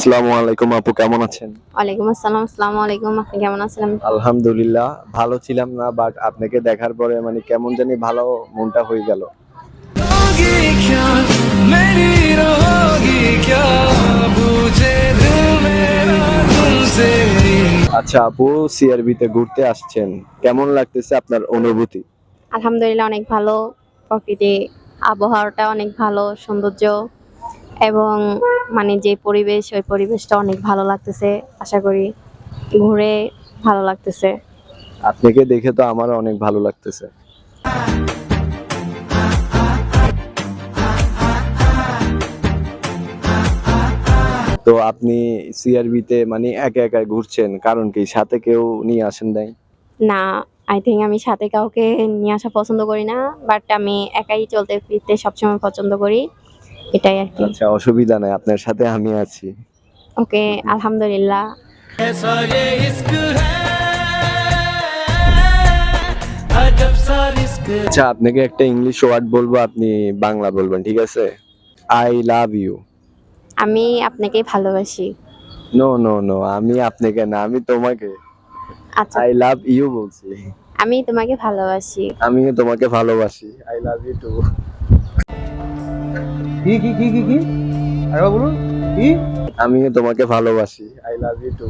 আসসালামু আলাইকুম আপু কেমন আছেন? ওয়ালাইকুম আসসালাম আসসালামু আলাইকুম আপনি কেমন আছেন? আলহামদুলিল্লাহ ভালো ছিলাম না বাট আপনাকে দেখার পরে মানে কেমন জানি ভালো মনটা হয়ে গেল। আচ্ছা আপু সিআরবিতে ঘুরতে আসছেন কেমন লাগতেছে আপনার অনুভূতি? আলহামদুলিল্লাহ অনেক ভালো। প্রকৃতি আবহাওয়াটা অনেক ভালো সৌন্দর্য। এবং মানে যে পরিবেশ ওই পরিবেশটা অনেক ভালো লাগতেছে আশা করি ঘুরে ভালো লাগতেছে। আপনাকে দেখে তো আমার অনেক ভালো লাগতেছে। তো আপনি সিআরবিতে মানে একা একা ঘুরছেন কারণ কি সাথে কেউ নিয়ে আসেন নাই? না আই থিঙ্ক আমি সাথে কাউকে নিয়ে আসা পছন্দ করি না বাট আমি একাই চলতে ফিরতে সবসময় পছন্দ করি। এটাই আর কি। আচ্ছা অসুবিধা নাই আপনার সাথে আমি আছি। ওকে আলহামদুলিল্লাহ। আচ্ছা আপনাকে একটা ইংলিশ ওয়ার্ড বলব আপনি বাংলা বলবেন ঠিক আছে? আই লাভ ইউ আমি আপনাকে ভালোবাসি। নো নো নো আমি আপনাকে না আমি তোমাকে। আচ্ছা। আই লাভ ইউ বলছি। আমি তোমাকে ভালোবাসি। আমি তোমাকে ভালোবাসি। আই লাভ ইউ টু কি কি কি কি কি? আরেকবার বলুন, কি? আমিও তোমাকে ভালোবাসি আই লাভ ইউ টু